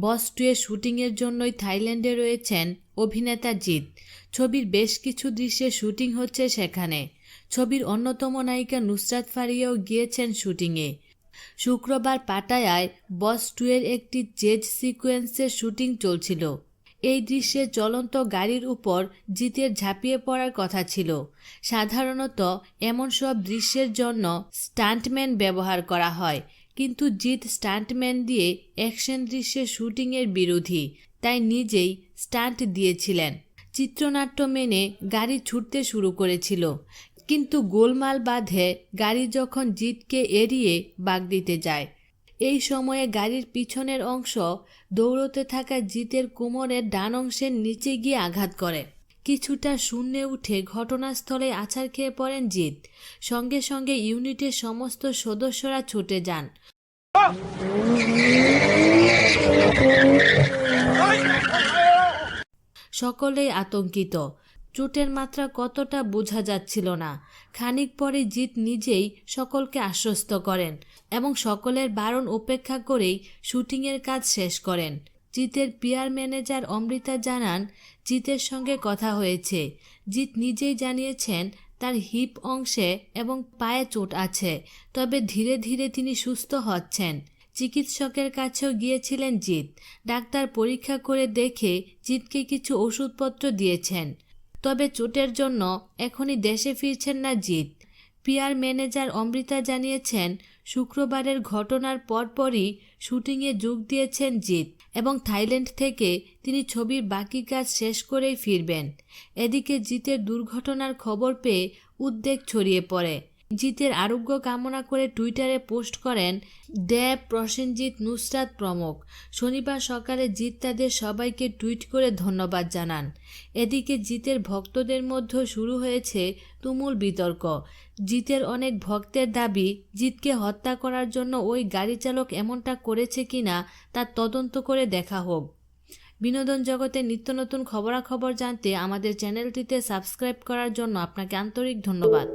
বস টুয়ের শুটিংয়ের জন্যই থাইল্যান্ডে রয়েছেন অভিনেতা জিৎ। ছবির বেশ কিছু দৃশ্যে শুটিং হচ্ছে সেখানে। ছবির অন্যতম নায়িকা নুসরাত ফারিয়াও গিয়েছেন শুটিংয়ে। শুক্রবার পাটায়ায় বস টুয়ের একটি জেজ সিকোয়েন্সের শুটিং চলছিল। এই দৃশ্যে চলন্ত গাড়ির উপর জিতের ঝাঁপিয়ে পড়ার কথা ছিল। সাধারণত এমন সব দৃশ্যের জন্য স্টান্টম্যান ব্যবহার করা হয়। কিন্তু জিৎ স্টান্টম্যান দিয়ে অ্যাকশন দৃশ্যে শুটিংয়ের বিরোধী, তাই নিজেই স্টান্ট দিয়েছিলেন। চিত্রনাট্য মেনে গাড়ি ছুটতে শুরু করেছিল, কিন্তু গোলমাল বাঁধে গাড়ি যখন জিতকে এড়িয়ে বাগ দিতে যায়। এই সময়ে গাড়ির পিছনের অংশ দৌড়তে থাকা জিতের কোমরের ডান অংশের নিচে গিয়ে আঘাত করে। কিছুটা শূন্যে উঠে ঘটনাস্থলে আছাড় খেয়ে পড়েন জিত সঙ্গে সঙ্গে ইউনিটের সমস্ত সদস্যরা ছুটে যান। সকলেই আতঙ্কিত। চোটের মাত্রা কতটা বোঝা যাচ্ছিল না। খানিক পরে জিৎ নিজেই সকলকে আশ্বস্ত করেন এবং সকলের বারণ উপেক্ষা করেই শুটিংয়ের কাজ শেষ করেন। জিতের পিয়ার ম্যানেজার অমৃতা জানান, জিতের সঙ্গে কথা হয়েছে। জিৎ নিজেই জানিয়েছেন তার হিপ অংশে এবং পায়ে চোট আছে, তবে ধীরে ধীরে তিনি সুস্থ হচ্ছেন। চিকিৎসকের কাছেও গিয়েছিলেন জিৎ। ডাক্তার পরীক্ষা করে দেখে জিৎকে কিছু ওষুধপত্র দিয়েছেন। তবে চোটের জন্য এখনই দেশে ফিরছেন না জিৎ। পিয়ার ম্যানেজার অমৃতা জানিয়েছেন, শুক্রবারের ঘটনার পরপরই শুটিংয়ে যোগ দিয়েছেন জিৎ এবং থাইল্যান্ড থেকে তিনি ছবির বাকি কাজ শেষ করেই ফিরবেন। এদিকে জিতের দুর্ঘটনার খবর পেয়ে উদ্বেগ ছড়িয়ে পড়ে। জিতের আরোগ্য কামনা করে টুইটারে পোস্ট করেন দেব প্রসেনজিৎ নুসরাত প্রমুখ। শনিবার সকালে জিৎ তাদের সবাইকে টুইট করে ধন্যবাদ জানান। এদিকে জিতের ভক্তদের মধ্যে শুরু হয়েছে তুমুল বিতর্ক। জিতের অনেক ভক্তের দাবি জিতকে হত্যা করার জন্য ওই গাড়ি চালক এমনটা করেছে কিনা তার তদন্ত করে দেখা হোক। বিনোদন জগতে নিত্য নতুন খবরাখবর জানতে আমাদের চ্যানেলটিতে সাবস্ক্রাইব করার জন্য আপনাকে আন্তরিক ধন্যবাদ।